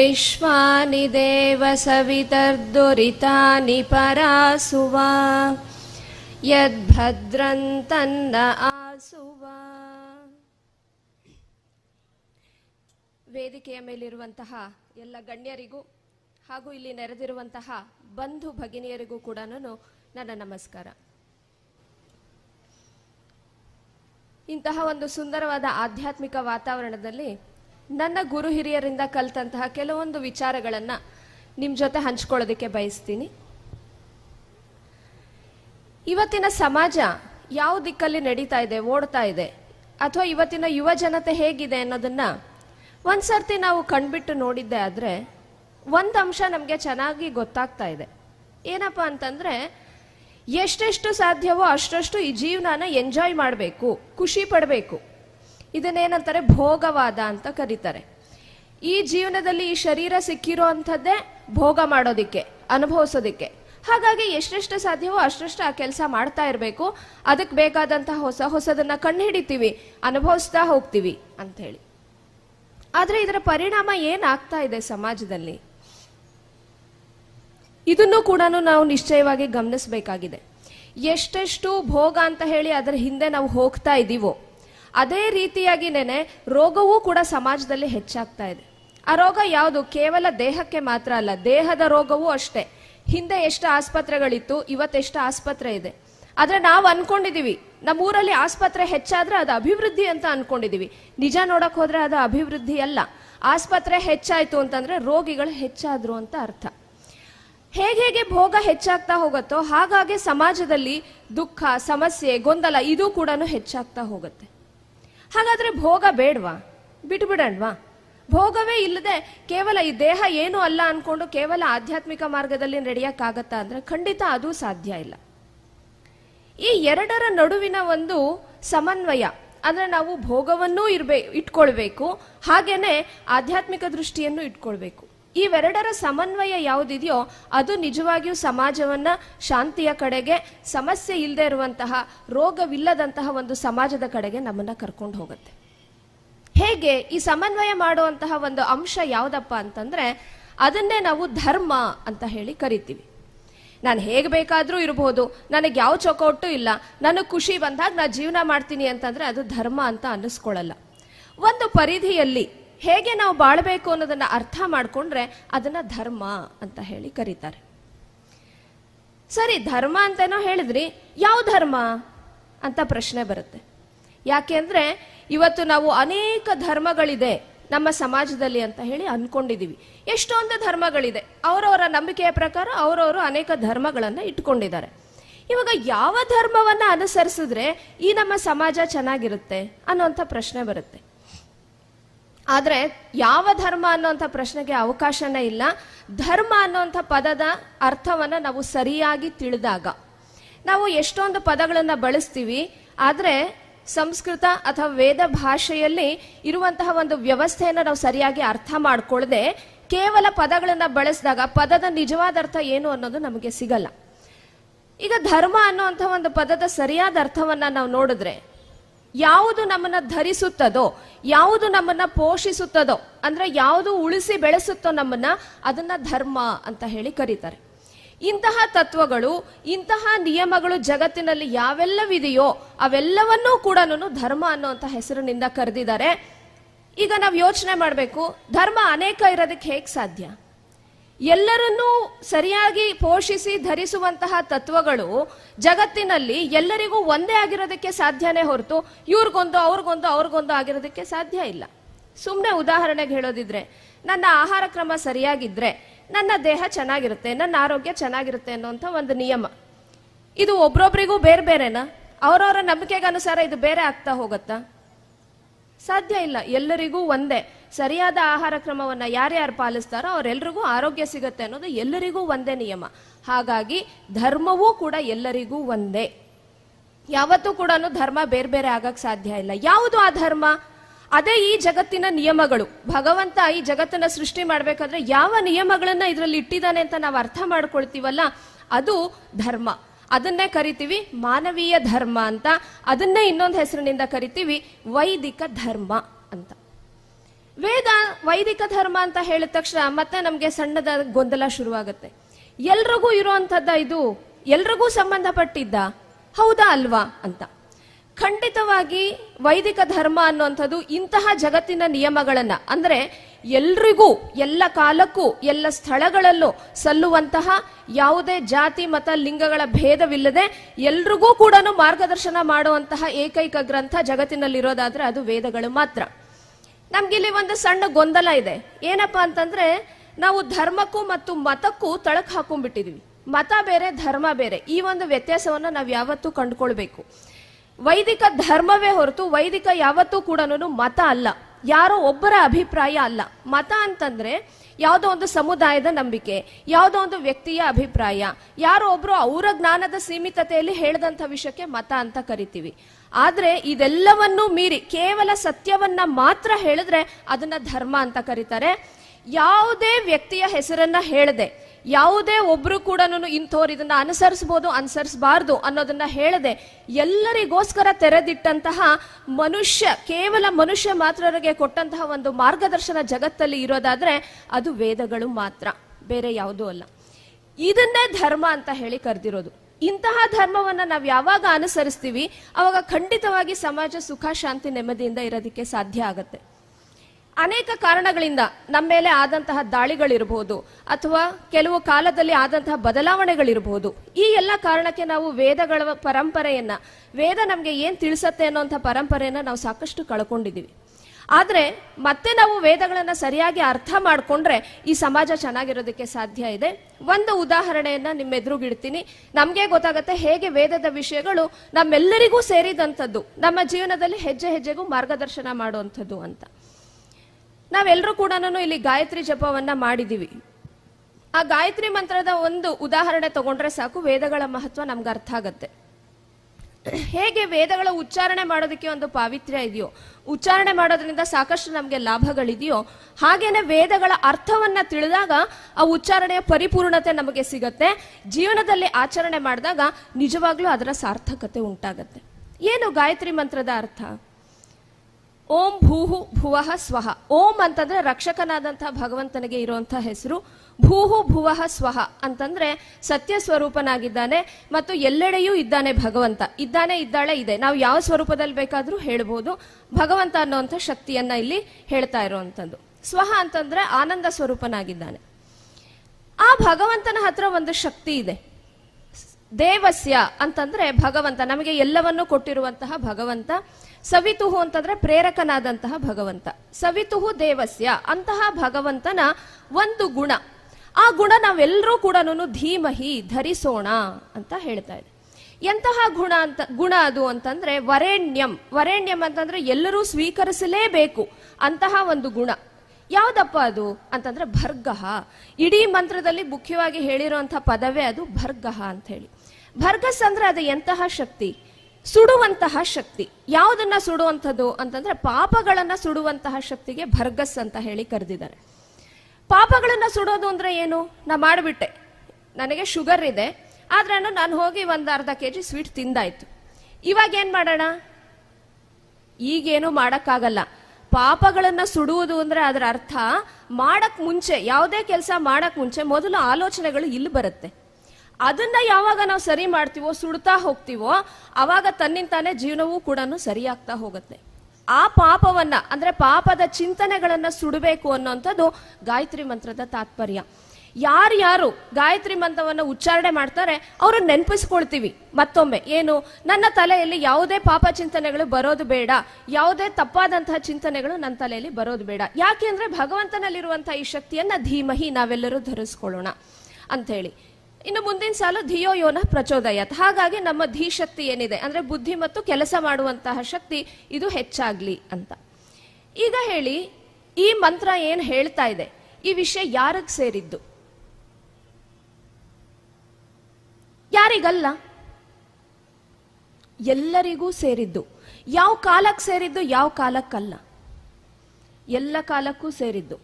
विश्वानि देव सवितर्दुरितानि परासुव यद्भद्रन्तन्न ಆಸುವ ವೇದಿಕೆಯ ಮೇಲಿರುವಂತಹ ಎಲ್ಲ ಗಣ್ಯರಿಗೂ ಹಾಗೂ ಇಲ್ಲಿ ನೆರೆದಿರುವಂತಹ ಬಂಧು ಭಗಿನಿಯರಿಗೂ ಕೂಡ ನನ್ನ ನಮಸ್ಕಾರ ಇಂತಹ ಒಂದು ಸುಂದರವಾದ ಆಧ್ಯಾತ್ಮಿಕ ವಾತಾವರಣದಲ್ಲಿ ನನ್ನ ಗುರು ಹಿರಿಯರಿಂದ ಕಲಿತಂತಹ ಕೆಲವೊಂದು ವಿಚಾರಗಳನ್ನು ನಿಮ್ಮ ಜೊತೆ ಹಂಚ್ಕೊಳ್ಳೋದಕ್ಕೆ ಬಯಸ್ತೀನಿ. ಇವತ್ತಿನ ಸಮಾಜ ಯಾವ ದಿಕ್ಕಲ್ಲಿ ನಡೀತಾ ಇದೆ, ಓಡ್ತಾ ಇದೆ, ಅಥವಾ ಇವತ್ತಿನ ಯುವ ಜನತೆ ಹೇಗಿದೆ ಅನ್ನೋದನ್ನ ಒಂದ್ಸರ್ತಿ ನಾವು ಕಣ್ಬಿಟ್ಟು ನೋಡಿದ್ದೆ ಆದರೆ ಒಂದು ಅಂಶ ನಮಗೆ ಚೆನ್ನಾಗಿ ಗೊತ್ತಾಗ್ತಾ ಇದೆ. ಏನಪ್ಪ ಅಂತಂದ್ರೆ ಎಷ್ಟೆಷ್ಟು ಸಾಧ್ಯವೋ ಅಷ್ಟಷ್ಟು ಈ ಜೀವನನ ಎಂಜಾಯ್ ಮಾಡಬೇಕು, ಖುಷಿ ಪಡಬೇಕು. ಇದನ್ನೇನಂತಾರೆ ಭೋಗವಾದ ಅಂತ ಕರೀತಾರೆ. ಈ ಜೀವನದಲ್ಲಿ ಈ ಶರೀರ ಸಿಕ್ಕಿರೋ ಅಂಥದ್ದೇ ಭೋಗ ಮಾಡೋದಿಕ್ಕೆ, ಅನುಭವಿಸೋದಿಕ್ಕೆ. ಹಾಗಾಗಿ ಎಷ್ಟೆಷ್ಟು ಸಾಧ್ಯವೋ ಅಷ್ಟೆಷ್ಟು ಆ ಕೆಲಸ ಮಾಡ್ತಾ ಇರಬೇಕು. ಅದಕ್ಕೆ ಬೇಕಾದಂತಹ ಹೊಸ ಹೊಸದನ್ನ ಕಂಡು ಹಿಡಿತೀವಿ ಅನುಭವಿಸ್ತಾ ಹೋಗ್ತೀವಿ ಅಂತ ಹೇಳಿ ಆದ್ರೆ ಇದರ ಪರಿಣಾಮ ಏನಾಗ್ತಾ ಇದೆ ಸಮಾಜದಲ್ಲಿ? ಇದನ್ನು ಕೂಡ ನಾವು ನಿಶ್ಚಯವಾಗಿ ಗಮನಿಸಬೇಕಾಗಿದೆ. ಎಷ್ಟೆಷ್ಟು ಭೋಗ ಅಂತ ಹೇಳಿ ಅದರ ಹಿಂದೆ ನಾವು ಹೋಗ್ತಾ ಇದ್ದೀವೋ ಅದೇ ರೀತಿಯಾಗಿನೇನೆ ರೋಗವೂ ಕೂಡ ಸಮಾಜದಲ್ಲಿ ಹೆಚ್ಚಾಗ್ತಾ ಇದೆ. ಆ ರೋಗ ಯಾವುದು? ಕೇವಲ ದೇಹಕ್ಕೆ ಮಾತ್ರ ಅಲ್ಲ, ದೇಹದ ರೋಗವೂ ಅಷ್ಟೇ. ಹಿಂದೆ ಎಷ್ಟು ಆಸ್ಪತ್ರೆಗಳಿತ್ತು ಇವತ್ತೆಷ್ಟು ಆಸ್ಪತ್ರೆ ಇದೆ. ಆದರೆ ನಾವು ಅನ್ಕೊಂಡಿದ್ದೀವಿ ನಮ್ಮ ಊರಲ್ಲಿ ಆಸ್ಪತ್ರೆ ಹೆಚ್ಚಾದ್ರೆ ಅದು ಅಭಿವೃದ್ಧಿ ಅಂತ ಅನ್ಕೊಂಡಿದ್ದೀವಿ ನಿಜ ನೋಡಕ್ ಹೋದ್ರೆ ಅದು ಅಭಿವೃದ್ಧಿ ಅಲ್ಲ. ಆಸ್ಪತ್ರೆ ಹೆಚ್ಚಾಯಿತು ಅಂತಂದ್ರೆ ರೋಗಿಗಳು ಹೆಚ್ಚಾದ್ರು ಅಂತ ಅರ್ಥ. ಹೇಗೆ ಹೇಗೆ ಭೋಗ ಹೆಚ್ಚಾಗ್ತಾ ಹೋಗುತ್ತೋ, ಹಾಗಾಗಿ ಸಮಾಜದಲ್ಲಿ ದುಃಖ, ಸಮಸ್ಯೆ, ಗೊಂದಲ ಇದು ಕೂಡ ಹೆಚ್ಚಾಗ್ತಾ ಹೋಗುತ್ತೆ. ಹಾಗಾದ್ರೆ ಭೋಗ ಬೇಡ್ವಾ? ಬಿಟ್ಬಿಡಣ್ವಾ? ಭೋಗವೇ ಇಲ್ಲದೆ ಕೇವಲ ಈ ದೇಹ ಏನು ಅಲ್ಲ ಅನ್ಕೊಂಡು ಕೇವಲ ಆಧ್ಯಾತ್ಮಿಕ ಮಾರ್ಗದಲ್ಲಿ ನಡೆಯಕ್ಕಾಗತ್ತಾ ಅಂದ್ರೆ ಖಂಡಿತ ಅದು ಸಾಧ್ಯ ಇಲ್ಲ. ಈ ಎರಡರ ನಡುವಿನ ಒಂದು ಸಮನ್ವಯ ಅಂದ್ರೆ ನಾವು ಭೋಗವನ್ನೂ ಇರ್ಬೇ, ಇಟ್ಕೊಳ್ಬೇಕು, ಹಾಗೇನೆ ಆಧ್ಯಾತ್ಮಿಕ ದೃಷ್ಟಿಯನ್ನು ಇಟ್ಕೊಳ್ಬೇಕು. ಇವೆರಡರ ಸಮನ್ವಯ ಯಾವುದಿದೆಯೋ ಅದು ನಿಜವಾಗಿಯೂ ಸಮಾಜವನ್ನ ಶಾಂತಿಯ ಕಡೆಗೆ, ಸಮಸ್ಯೆ ಇಲ್ಲದೆ ಇರುವಂತಹ, ರೋಗವಿಲ್ಲದಂತಹ ಒಂದು ಸಮಾಜದ ಕಡೆಗೆ ನಮ್ಮನ್ನ ಕರ್ಕೊಂಡು ಹೋಗುತ್ತೆ. ಹೇಗೆ ಈ ಸಮನ್ವಯ ಮಾಡುವಂತಹ ಒಂದು ಅಂಶ ಯಾವುದಪ್ಪ ಅಂತಂದ್ರೆ, ಅದನ್ನೇ ನಾವು ಧರ್ಮ ಅಂತ ಹೇಳಿ ಕರಿತೀವಿ. ನಾನು ಹೇಗೆ ಬೇಕಾದರೂ ಇರಬಹುದು ನನಗೆ ಯಾವ ಚೌಕೌಟು ಇಲ್ಲ, ನನಗೆ ಖುಷಿ ಬಂದಾಗ ನಾ ಜೀವನ ಮಾಡ್ತೀನಿ ಅಂತಂದ್ರೆ ಅದು ಧರ್ಮ ಅಂತ ಅನ್ನಿಸ್ಕೊಳ್ಳಲ್ಲ. ಒಂದು ಪರಿಧಿಯಲ್ಲಿ ಹೇಗೆ ನಾವು ಬಾಳಬೇಕು ಅನ್ನೋದನ್ನ ಅರ್ಥ ಮಾಡಿಕೊಂಡ್ರೆ ಅದನ್ನ ಧರ್ಮ ಅಂತ ಹೇಳಿ ಕರೀತಾರೆ. ಸರಿ, ಧರ್ಮ ಅಂತನೋ ಹೇಳಿದ್ರಿ, ಯಾವ ಧರ್ಮ ಅಂತ ಪ್ರಶ್ನೆ ಬರುತ್ತೆ. ಯಾಕೆ ಅಂದ್ರೆ, ಇವತ್ತು ನಾವು ಅನೇಕ ಧರ್ಮಗಳಿದೆ ನಮ್ಮ ಸಮಾಜದಲ್ಲಿ ಅಂತ ಹೇಳಿ ಅನ್ಕೊಂಡಿದೀವಿ. ಎಷ್ಟೊಂದು ಧರ್ಮಗಳಿದೆ, ಅವರವರ ನಂಬಿಕೆಯ ಪ್ರಕಾರ ಅವರವರು ಅನೇಕ ಧರ್ಮಗಳನ್ನು ಇಟ್ಕೊಂಡಿದ್ದಾರೆ. ಇವಾಗ ಯಾವ ಧರ್ಮವನ್ನ ಅನುಸರಿಸಿದ್ರೆ ಈ ನಮ್ಮ ಸಮಾಜ ಚೆನ್ನಾಗಿರುತ್ತೆ ಅನ್ನೋಂಥ ಪ್ರಶ್ನೆ ಬರುತ್ತೆ. ಆದ್ರೆ ಯಾವ ಧರ್ಮ ಅನ್ನೋಂಥ ಪ್ರಶ್ನೆಗೆ ಅವಕಾಶನೇ ಇಲ್ಲ. ಧರ್ಮ ಅನ್ನೋಂಥ ಪದದ ಅರ್ಥವನ್ನ ನಾವು ಸರಿಯಾಗಿ ತಿಳಿದಾಗ. ನಾವು ಎಷ್ಟೊಂದು ಪದಗಳನ್ನ ಬಳಸ್ತೀವಿ, ಆದರೆ ಸಂಸ್ಕೃತ ಅಥವಾ ವೇದ ಭಾಷೆಯಲ್ಲಿ ಇರುವಂತಹ ಒಂದು ವ್ಯವಸ್ಥೆಯನ್ನು ನಾವು ಸರಿಯಾಗಿ ಅರ್ಥ ಮಾಡಿಕೊಳ್ಳದೆ ಕೇವಲ ಪದಗಳನ್ನ ಬಳಸಿದಾಗ ಪದದ ನಿಜವಾದ ಅರ್ಥ ಏನು ಅನ್ನೋದು ನಮಗೆ ಸಿಗಲ್ಲ. ಈಗ ಧರ್ಮ ಅನ್ನುವಂಥ ಒಂದು ಪದದ ಸರಿಯಾದ ಅರ್ಥವನ್ನ ನಾವು ನೋಡಿದ್ರೆ ಯಾವುದು ನಮ್ಮನ್ನ ಧರಿಸುತ್ತದೋ, ಯಾವುದು ನಮ್ಮನ್ನ ಪೋಷಿಸುತ್ತದೋ, ಅಂದ್ರೆ ಯಾವುದು ಉಳಿಸಿ ಬೆಳೆಸುತ್ತೋ ನಮ್ಮನ್ನ ಅದನ್ನ ಧರ್ಮ ಅಂತ ಹೇಳಿ ಕರೀತಾರೆ. ಇಂತಹ ತತ್ವಗಳು, ಇಂತಹ ನಿಯಮಗಳು ಜಗತ್ತಿನಲ್ಲಿ ಯಾವೆಲ್ಲವಿದೆಯೋ ಅವೆಲ್ಲವನ್ನೂ ಕೂಡ ಧರ್ಮ ಅನ್ನುವಂಥ ಹೆಸರಿನಿಂದ ಕರೆದಿದ್ದಾರೆ. ಈಗ ನಾವು ಯೋಚನೆ ಮಾಡಬೇಕು, ಧರ್ಮ ಅನೇಕ ಇರೋದಕ್ಕೆ ಹೇಗೆ ಸಾಧ್ಯ? ಎಲ್ಲರನ್ನೂ ಸರಿಯಾಗಿ ಪೋಷಿಸಿ ಧರಿಸುವಂತಹ ತತ್ವಗಳು ಜಗತ್ತಿನಲ್ಲಿ ಎಲ್ಲರಿಗೂ ಒಂದೇ ಆಗಿರೋದಕ್ಕೆ ಸಾಧ್ಯನೇ ಹೊರತು ಇವ್ರಿಗೊಂದು, ಅವ್ರಿಗೊಂದು ಅವ್ರಿಗೊಂದು ಆಗಿರೋದಕ್ಕೆ ಸಾಧ್ಯ ಇಲ್ಲ. ಸುಮ್ಮನೆ ಉದಾಹರಣೆಗೆ ಹೇಳೋದಿದ್ರೆ, ನನ್ನ ಆಹಾರ ಕ್ರಮ ಸರಿಯಾಗಿದ್ರೆ ನನ್ನ ದೇಹ ಚೆನ್ನಾಗಿರುತ್ತೆ, ನನ್ನ ಆರೋಗ್ಯ ಚೆನ್ನಾಗಿರುತ್ತೆ ಅನ್ನುವಂಥ ಒಂದು ನಿಯಮ. ಇದು ಒಬ್ರೊಬ್ರಿಗೂ ಬೇರೆ ಬೇರೆನಾ? ಅವರವರ ನಂಬಿಕೆಗನುಸಾರ ಇದು ಬೇರೆ ಆಗ್ತಾ ಹೋಗುತ್ತಾ? ಸಾಧ್ಯ ಇಲ್ಲ. ಎಲ್ಲರಿಗೂ ಒಂದೇ. ಸರಿಯಾದ ಆಹಾರ ಕ್ರಮವನ್ನು ಯಾರ್ಯಾರು ಪಾಲಿಸ್ತಾರೋ ಅವರೆಲ್ಲರಿಗೂ ಆರೋಗ್ಯ ಸಿಗುತ್ತೆ ಅನ್ನೋದು ಎಲ್ಲರಿಗೂ ಒಂದೇ ನಿಯಮ. ಹಾಗಾಗಿ ಧರ್ಮವೂ ಕೂಡ ಎಲ್ಲರಿಗೂ ಒಂದೇ. ಯಾವತ್ತೂ ಕೂಡ ಧರ್ಮ ಬೇರೆ ಬೇರೆ ಆಗಕ್ಕೆ ಸಾಧ್ಯ ಇಲ್ಲ. ಯಾವುದು ಆ ಧರ್ಮ? ಅದೇ ಈ ಜಗತ್ತಿನ ನಿಯಮಗಳು. ಭಗವಂತ ಈ ಜಗತ್ತನ್ನ ಸೃಷ್ಟಿ ಮಾಡಬೇಕಾದ್ರೆ ಯಾವ ನಿಯಮಗಳನ್ನ ಇದರಲ್ಲಿ ಇಟ್ಟಿದ್ದಾನೆ ಅಂತ ನಾವು ಅರ್ಥ ಮಾಡ್ಕೊಳ್ತೀವಲ್ಲ? ಅದು ಧರ್ಮ. ಅದನ್ನೇ ಕರಿತೀವಿ ಮಾನವೀಯ ಧರ್ಮ ಅಂತ. ಅದನ್ನೇ ಇನ್ನೊಂದು ಹೆಸರಿನಿಂದ ಕರಿತೀವಿ ವೈದಿಕ ಧರ್ಮ ಅಂತ. ವೇದ ವೈದಿಕ ಧರ್ಮ ಅಂತ ಹೇಳಿದ ತಕ್ಷಣ ಮತ್ತೆ ನಮಗೆ ಸಣ್ಣದ ಗೊಂದಲ ಶುರುವಾಗುತ್ತೆ. ಎಲ್ರಿಗೂ ಇರುವಂತದ್ದ ಇದು ಎಲ್ರಿಗೂ ಸಂಬಂಧಪಟ್ಟಿದ್ದ ಹೌದಾ ಅಲ್ವಾ ಅಂತ. ಖಂಡಿತವಾಗಿ ವೈದಿಕ ಧರ್ಮ ಅನ್ನುವಂಥದ್ದು ಇಂತಹ ಜಗತ್ತಿನ ನಿಯಮಗಳನ್ನ, ಅಂದ್ರೆ ಎಲ್ರಿಗೂ, ಎಲ್ಲ ಕಾಲಕ್ಕೂ, ಎಲ್ಲ ಸ್ಥಳಗಳಲ್ಲೂ ಸಲ್ಲುವಂತಹ ಯಾವುದೇ ಜಾತಿ, ಮತ, ಲಿಂಗಗಳ ಭೇದವಿಲ್ಲದೆ ಎಲ್ರಿಗೂ ಕೂಡ ಮಾರ್ಗದರ್ಶನ ಮಾಡುವಂತಹ ಏಕೈಕ ಗ್ರಂಥ ಜಗತ್ತಿನಲ್ಲಿರೋದಾದ್ರೆ ಅದು ವೇದಗಳು ಮಾತ್ರ. ನಮ್ಗಿಲ್ಲಿ ಒಂದು ಸಣ್ಣ ಗೊಂದಲ ಇದೆ. ಏನಪ್ಪಾ ಅಂತಂದ್ರೆ, ನಾವು ಧರ್ಮಕ್ಕೂ ಮತ್ತು ಮತಕ್ಕೂ ತಳಕ್ ಹಾಕೊಂಡ್ಬಿಟ್ಟಿದೀವಿ. ಮತ ಬೇರೆ, ಧರ್ಮ ಬೇರೆ. ಈ ಒಂದು ವ್ಯತ್ಯಾಸವನ್ನ ನಾವು ಯಾವತ್ತೂ ಕಂಡುಕೊಳ್ಬೇಕು. ವೈದಿಕ ಧರ್ಮವೇ ಹೊರತು ವೈದಿಕ ಯಾವತ್ತೂ ಕೂಡ ಮತ ಅಲ್ಲ. ಯಾರೋ ಒಬ್ಬರ ಅಭಿಪ್ರಾಯ ಅಲ್ಲ. ಮತ ಅಂತಂದ್ರೆ ಯಾವುದೋ ಒಂದು ಸಮುದಾಯದ ನಂಬಿಕೆ, ಯಾವುದೋ ಒಂದು ವ್ಯಕ್ತಿಯ ಅಭಿಪ್ರಾಯ, ಯಾರೋ ಒಬ್ರು ಅವರ ಜ್ಞಾನದ ಸೀಮಿತತೆಯಲ್ಲಿ ಹೇಳಿದಂಥ ವಿಷಯಕ್ಕೆ ಮತ ಅಂತ ಕರಿತೀವಿ. ಆದ್ರೆ ಇದೆಲ್ಲವನ್ನೂ ಮೀರಿ ಕೇವಲ ಸತ್ಯವನ್ನ ಮಾತ್ರ ಹೇಳಿದ್ರೆ ಅದನ್ನ ಧರ್ಮ ಅಂತ ಕರೀತಾರೆ. ಯಾವುದೇ ವ್ಯಕ್ತಿಯ ಹೆಸರನ್ನ ಹೇಳದೆ, ಯಾವುದೇ ಒಬ್ರು ಕೂಡ ಇಂಥವ್ರು ಇದನ್ನ ಅನುಸರಿಸಬಹುದು ಅನುಸರಿಸಬಾರ್ದು ಅನ್ನೋದನ್ನ ಹೇಳದೆ ಎಲ್ಲರಿಗೋಸ್ಕರ ತೆರೆದಿಟ್ಟಂತಹ ಮನುಷ್ಯ, ಕೇವಲ ಮನುಷ್ಯ ಮಾತ್ರರಿಗೆ ಕೊಟ್ಟಂತಹ ಒಂದು ಮಾರ್ಗದರ್ಶನ ಜಗತ್ತಲ್ಲಿ ಇರೋದಾದ್ರೆ ಅದು ವೇದಗಳು ಮಾತ್ರ, ಬೇರೆ ಯಾವುದೂ ಅಲ್ಲ. ಇದನ್ನೇ ಧರ್ಮ ಅಂತ ಹೇಳಿ ಕರೆದಿರೋದು. ಇಂತಹ ಧರ್ಮವನ್ನ ನಾವು ಯಾವಾಗ ಅನುಸರಿಸ್ತೀವಿ, ಅವಾಗ ಖಂಡಿತವಾಗಿ ಸಮಾಜ ಸುಖ, ಶಾಂತಿ, ನೆಮ್ಮದಿಯಿಂದ ಇರೋದಕ್ಕೆ ಸಾಧ್ಯ ಆಗತ್ತೆ. ಅನೇಕ ಕಾರಣಗಳಿಂದ ನಮ್ಮ ಮೇಲೆ ಆದಂತಹ ದಾಳಿಗಳಿರಬಹುದು ಅಥವಾ ಕೆಲವು ಕಾಲದಲ್ಲಿ ಆದಂತಹ ಬದಲಾವಣೆಗಳಿರಬಹುದು ಈ ಎಲ್ಲ ಕಾರಣಕ್ಕೆ ನಾವು ವೇದಗಳ ಪರಂಪರೆಯನ್ನ, ವೇದ ನಮಗೆ ಏನ್ ತಿಳಿಸತ್ತೆ ಅನ್ನೋಂಥ ಪರಂಪರೆಯನ್ನ ನಾವು ಸಾಕಷ್ಟು ಕಳ್ಕೊಂಡಿದೀವಿ. ಆದ್ರೆ ಮತ್ತೆ ನಾವು ವೇದಗಳನ್ನು ಸರಿಯಾಗಿ ಅರ್ಥ ಮಾಡಿಕೊಂಡ್ರೆ ಈ ಸಮಾಜ ಚೆನ್ನಾಗಿರೋದಕ್ಕೆ ಸಾಧ್ಯ ಇದೆ. ಒಂದು ಉದಾಹರಣೆಯನ್ನು ನಿಮ್ಮ ಎದುರುಗಿಡ್ತೀನಿ ನಮಗೆ ಗೊತ್ತಾಗುತ್ತೆ ಹೇಗೆ ವೇದದ ವಿಷಯಗಳು ನಮ್ಮೆಲ್ಲರಿಗೂ ಸೇರಿದಂಥದ್ದು, ನಮ್ಮ ಜೀವನದಲ್ಲಿ ಹೆಜ್ಜೆ ಹೆಜ್ಜೆಗೂ ಮಾರ್ಗದರ್ಶನ ಮಾಡುವಂಥದ್ದು ಅಂತ. ನಾವೆಲ್ಲರೂ ಕೂಡ ಇಲ್ಲಿ ಗಾಯತ್ರಿ ಜಪವನ್ನ ಮಾಡಿದೀವಿ. ಆ ಗಾಯತ್ರಿ ಮಂತ್ರದ ಒಂದು ಉದಾಹರಣೆ ತಗೊಂಡ್ರೆ ಸಾಕು, ವೇದಗಳ ಮಹತ್ವ ನಮ್ಗೆ ಅರ್ಥ ಆಗತ್ತೆ. ಹೇಗೆ ವೇದಗಳ ಉಚ್ಚಾರಣೆ ಮಾಡೋದಕ್ಕೆ ಒಂದು ಪಾವಿತ್ರ್ಯ ಇದೆಯೋ, ಉಚ್ಚಾರಣೆ ಮಾಡೋದ್ರಿಂದ ಸಾಕಷ್ಟು ನಮಗೆ ಲಾಭಗಳಿದೆಯೋ, ಹಾಗೇನೆ ವೇದಗಳ ಅರ್ಥವನ್ನ ತಿಳಿದಾಗ ಆ ಉಚ್ಚಾರಣೆಯ ಪರಿಪೂರ್ಣತೆ ನಮಗೆ ಸಿಗತ್ತೆ. ಜೀವನದಲ್ಲಿ ಆಚರಣೆ ಮಾಡಿದಾಗ ನಿಜವಾಗ್ಲೂ ಅದರ ಸಾರ್ಥಕತೆ ಉಂಟಾಗತ್ತೆ. ಏನು ಗಾಯತ್ರಿ ಮಂತ್ರದ ಅರ್ಥ? ಓಂ ಭೂಹು ಭುವಃ ಸ್ವಹ ಓಂ ಅಂತಂದ್ರೆ ರಕ್ಷಕನಾದಂತಹ ಭಗವಂತನಿಗೆ ಇರುವಂತಹ ಹೆಸರು. ಭೂಹು ಭುವಃ ಸ್ವಹ ಅಂತಂದ್ರೆ ಸತ್ಯ ಸ್ವರೂಪನಾಗಿದ್ದಾನೆ ಮತ್ತು ಎಲ್ಲೆಡೆಯೂ ಇದ್ದಾನೆ ಭಗವಂತ. ಇದ್ದಾನೆ, ಇದ್ದಾಳೆ, ಇದೆ. ನಾವು ಯಾವ ಸ್ವರೂಪದಲ್ಲಿ ಬೇಕಾದರೂ ಹೇಳ್ಬೋದು. ಭಗವಂತ ಅನ್ನುವಂಥ ಶಕ್ತಿಯನ್ನ ಇಲ್ಲಿ ಹೇಳ್ತಾ ಇರುವಂಥದ್ದು. ಸ್ವಹ ಅಂತಂದ್ರೆ ಆನಂದ ಸ್ವರೂಪನಾಗಿದ್ದಾನೆ. ಆ ಭಗವಂತನ ಹತ್ರ ಒಂದು ಶಕ್ತಿ ಇದೆ. ದೇವಸ್ಯ ಅಂತಂದ್ರೆ ಭಗವಂತ, ನಮಗೆ ಎಲ್ಲವನ್ನೂ ಕೊಟ್ಟಿರುವಂತಹ ಭಗವಂತ. ಸವಿತುಹು ಅಂತಂದ್ರೆ ಪ್ರೇರಕನಾದಂತಹ ಭಗವಂತ. ಸವಿತುಹು ದೇವಸ್ಯ, ಅಂತಹ ಭಗವಂತನ ಒಂದು ಗುಣ. ಆ ಗುಣ ನಾವೆಲ್ಲರೂ ಕೂಡ ಧೀಮಹಿ ಧರಿಸೋಣ ಅಂತ ಹೇಳ್ತಾ ಇದೆ. ಎಂತಹ ಗುಣ ಅಂತ, ಗುಣ ಅದು ಅಂತಂದ್ರೆ ವರೇಣ್ಯಂ. ವರೇಣ್ಯಂ ಅಂತಂದ್ರೆ ಎಲ್ಲರೂ ಸ್ವೀಕರಿಸಲೇಬೇಕು ಅಂತಹ ಒಂದು ಗುಣ. ಯಾವ್ದಪ್ಪ ಅದು ಅಂತಂದ್ರೆ ಭರ್ಗಹ. ಇಡೀ ಮಂತ್ರದಲ್ಲಿ ಮುಖ್ಯವಾಗಿ ಹೇಳಿರುವಂತಹ ಪದವೇ ಅದು ಭರ್ಗಹ ಅಂತ ಹೇಳಿ. ಭರ್ಗಸ್ ಅಂದ್ರೆ ಅದು ಎಂತಹ ಶಕ್ತಿ? ಸುಡುವಂತಹ ಶಕ್ತಿ. ಯಾವುದನ್ನ ಸುಡುವಂಥದ್ದು ಅಂತಂದ್ರೆ ಪಾಪಗಳನ್ನ ಸುಡುವಂತಹ ಶಕ್ತಿಗೆ ಭರ್ಗಸ್ ಅಂತ ಹೇಳಿ ಕರೆದಿದ್ದಾರೆ. ಪಾಪಗಳನ್ನ ಸುಡೋದು ಅಂದ್ರೆ ಏನು? ನಾ ಮಾಡಿಬಿಟ್ಟೆ. ನನಗೆ ಶುಗರ್ ಇದೆ. ಆದ್ರೆ ನಾನು ಹೋಗಿ ಒಂದು ಅರ್ಧ ಕೆ ಜಿ ಸ್ವೀಟ್ ತಿಂದಾಯ್ತು. ಇವಾಗ ಏನ್ ಮಾಡೋಣ? ಈಗೇನು ಮಾಡಕ್ಕಾಗಲ್ಲ. ಪಾಪಗಳನ್ನು ಸುಡುವುದು ಅಂದ್ರೆ ಅದರ ಅರ್ಥ ಮಾಡಕ್ ಮುಂಚೆ, ಯಾವುದೇ ಕೆಲಸ ಮಾಡಕ್ ಮುಂಚೆ ಮೊದಲು ಆಲೋಚನೆಗಳು ಇಲ್ಲಿ ಬರುತ್ತೆ. ಅದನ್ನ ಯಾವಾಗ ನಾವು ಸರಿ ಮಾಡ್ತೀವೋ, ಸುಡ್ತಾ ಹೋಗ್ತೀವೋ, ಅವಾಗ ತನ್ನಿಂತಾನೆ ಜೀವನವೂ ಕೂಡ ಸರಿಯಾಗ್ತಾ ಹೋಗುತ್ತೆ. ಆ ಪಾಪವನ್ನ, ಅಂದ್ರೆ ಪಾಪದ ಚಿಂತನೆಗಳನ್ನ ಸುಡಬೇಕು ಅನ್ನೋಂಥದ್ದು ಗಾಯತ್ರಿ ಮಂತ್ರದ ತಾತ್ಪರ್ಯ. ಯಾರ್ಯಾರು ಗಾಯತ್ರಿ ಮಂತ್ರವನ್ನು ಉಚ್ಚಾರಣೆ ಮಾಡ್ತಾರೆ ಅವರು ನೆನಪಿಸ್ಕೊಳ್ತೀವಿ ಮತ್ತೊಮ್ಮೆ. ಏನು? ನನ್ನ ತಲೆಯಲ್ಲಿ ಯಾವುದೇ ಪಾಪ ಚಿಂತನೆಗಳು ಬರೋದು ಬೇಡ, ಯಾವುದೇ ತಪ್ಪಾದಂತಹ ಚಿಂತನೆಗಳು ನನ್ನ ತಲೆಯಲ್ಲಿ ಬರೋದು ಬೇಡ. ಯಾಕೆ ಅಂದ್ರೆ ಭಗವಂತನಲ್ಲಿರುವಂತಹ ಈ ಶಕ್ತಿಯನ್ನ ಧೀಮಹಿ ನಾವೆಲ್ಲರೂ ಧರಿಸ್ಕೊಳ್ಳೋಣ ಅಂತ ಹೇಳಿ ಇನ್ನು ಮುಂದಿನ ಸಾಲು ಧಿಯೋ ಯೋನ ಪ್ರಚೋದಯತ್. ಹಾಗಾಗಿ ನಮ್ಮ ಧೀ ಶಕ್ತಿ ಏನಿದೆ? ಅಂದ್ರೆ ಬುದ್ಧಿ ಮತ್ತು ಕೆಲಸ ಮಾಡುವಂತಹ ಶಕ್ತಿ ಇದು ಹೆಚ್ಚಾಗ್ಲಿ ಅಂತ. ಈಗ ಹೇಳಿ, ಈ ಮಂತ್ರ ಏನ್ ಹೇಳ್ತಾ ಇದೆ? ಈ ವಿಷಯ ಯಾರಗ್ ಸೇರಿದ್ದು? ಯಾರಿಗಲ್ಲ? ಎಲ್ಲರಿಗೂ ಸೇರಿದ್ದು. ಯಾವ ಕಾಲಕ್ಕೆ ಸೇರಿದ್ದು, ಯಾವ ಕಾಲಕ್ಕಲ್ಲ? ಎಲ್ಲ ಕಾಲಕ್ಕೂ ಸೇರಿದ್ದು.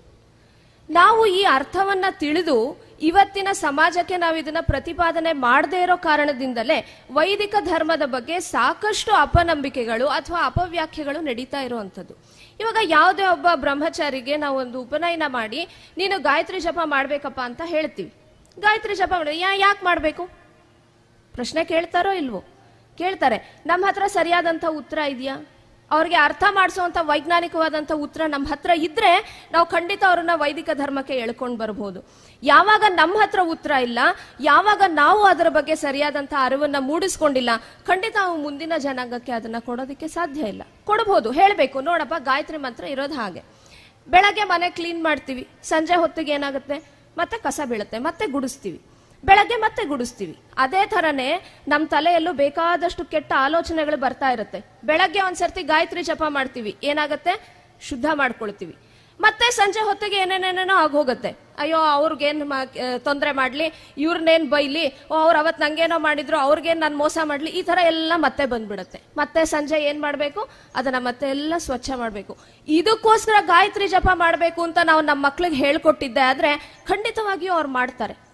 ನಾವು ಈ ಅರ್ಥವನ್ನ ತಿಳಿದು ಇವತ್ತಿನ ಸಮಾಜಕ್ಕೆ ನಾವು ಇದನ್ನ ಪ್ರತಿಪಾದನೆ ಮಾಡದೇ ಇರೋ ಕಾರಣದಿಂದಲೇ ವೈದಿಕ ಧರ್ಮದ ಬಗ್ಗೆ ಸಾಕಷ್ಟು ಅಪನಂಬಿಕೆಗಳು ಅಥವಾ ಅಪವ್ಯಾಖ್ಯೆಗಳು ನಡೀತಾ ಇರುವಂಥದ್ದು. ಇವಾಗ ಯಾವುದೇ ಒಬ್ಬ ಬ್ರಹ್ಮಚಾರಿಗೆ ನಾವು ಒಂದು ಉಪನಯನ ಮಾಡಿ, ನೀನು ಗಾಯತ್ರಿ ಜಪ ಮಾಡ್ಬೇಕಪ್ಪ ಅಂತ ಹೇಳ್ತೀವಿ. ಗಾಯತ್ರಿ ಜಪ ಯಾ, ಯಾಕೆ ಮಾಡಬೇಕು? ಪ್ರಶ್ನೆ ಕೇಳ್ತಾರೋ ಇಲ್ವೋ? ಕೇಳ್ತಾರೆ, ನಮ್ಮ ಹತ್ರ ಸರಿಯಾದಂಥ ಉತ್ತರ ಇದೆಯಾ? ಅವ್ರಿಗೆ ಅರ್ಥ ಮಾಡಿಸುವಂಥ ವೈಜ್ಞಾನಿಕವಾದಂಥ ಉತ್ತರ ನಮ್ಮ ಹತ್ರ ಇದ್ರೆ ನಾವು ಖಂಡಿತ ಅವ್ರನ್ನ ವೈದಿಕ ಧರ್ಮಕ್ಕೆ ಎಳ್ಕೊಂಡು ಬರ್ಬೋದು. ಯಾವಾಗ ನಮ್ಮ ಹತ್ರ ಉತ್ತರ ಇಲ್ಲ, ಯಾವಾಗ ನಾವು ಅದರ ಬಗ್ಗೆ ಸರಿಯಾದಂಥ ಅರಿವನ್ನ ಮೂಡಿಸ್ಕೊಂಡಿಲ್ಲ, ಖಂಡಿತ ನಾವು ಮುಂದಿನ ಜನಾಂಗಕ್ಕೆ ಅದನ್ನ ಕೊಡೋದಕ್ಕೆ ಸಾಧ್ಯ ಇಲ್ಲ. ಕೊಡಬಹುದು ಹೇಳಬೇಕು, ನೋಡಪ್ಪ, ಗಾಯತ್ರಿ ಮಂತ್ರ ಇರೋದು ಹಾಗೆ. ಬೆಳಗ್ಗೆ ಮನೆ ಕ್ಲೀನ್ ಮಾಡ್ತೀವಿ, ಸಂಜೆ ಹೊತ್ತಿಗೆ ಏನಾಗುತ್ತೆ? ಮತ್ತೆ ಕಸ ಬೀಳುತ್ತೆ, ಮತ್ತೆ ಗುಡಿಸ್ತೀವಿ. ಬೆಳಗ್ಗೆ ಮತ್ತೆ ಗುಡಿಸ್ತೀವಿ. ಅದೇ ಥರನೇ ನಮ್ಮ ತಲೆಯಲ್ಲೂ ಬೇಕಾದಷ್ಟು ಕೆಟ್ಟ ಆಲೋಚನೆಗಳು ಬರ್ತಾ ಇರುತ್ತೆ. ಬೆಳಗ್ಗೆ ಒಂದ್ಸರ್ತಿ ಗಾಯತ್ರಿ ಜಪ ಮಾಡ್ತೀವಿ. ಏನಾಗತ್ತೆ? ಶುದ್ಧ ಮಾಡ್ಕೊಳ್ತೀವಿ. ಮತ್ತೆ ಸಂಜೆ ಹೊತ್ತಿಗೆ ಏನೇನೇನೇನೋ ಆಗೋಗುತ್ತೆ. ಅಯ್ಯೋ, ಅವ್ರಿಗೇನು ತೊಂದರೆ ಮಾಡಲಿ ಇವ್ರನ್ನೇನು ಬೈಲಿ, ಓ, ಅವ್ರು ಅವತ್ತು ನಂಗೇನೋ ಮಾಡಿದ್ರು, ಅವ್ರಿಗೇನು ನಾನು ಮೋಸ ಮಾಡಲಿ, ಈ ಥರ ಎಲ್ಲ ಮತ್ತೆ ಬಂದ್ಬಿಡುತ್ತೆ. ಮತ್ತೆ ಸಂಜೆ ಏನು ಮಾಡಬೇಕು? ಅದನ್ನು ಮತ್ತೆ ಎಲ್ಲ ಸ್ವಚ್ಛ ಮಾಡಬೇಕು. ಇದಕ್ಕೋಸ್ಕರ ಗಾಯತ್ರಿ ಜಪ ಮಾಡಬೇಕು ಅಂತ ನಾವು ನಮ್ಮ ಮಕ್ಳಿಗೆ ಹೇಳ್ಕೊಟ್ಟಿದ್ದೆ ಆದರೆ ಖಂಡಿತವಾಗಿಯೂ ಅವ್ರು ಮಾಡ್ತಾರೆ.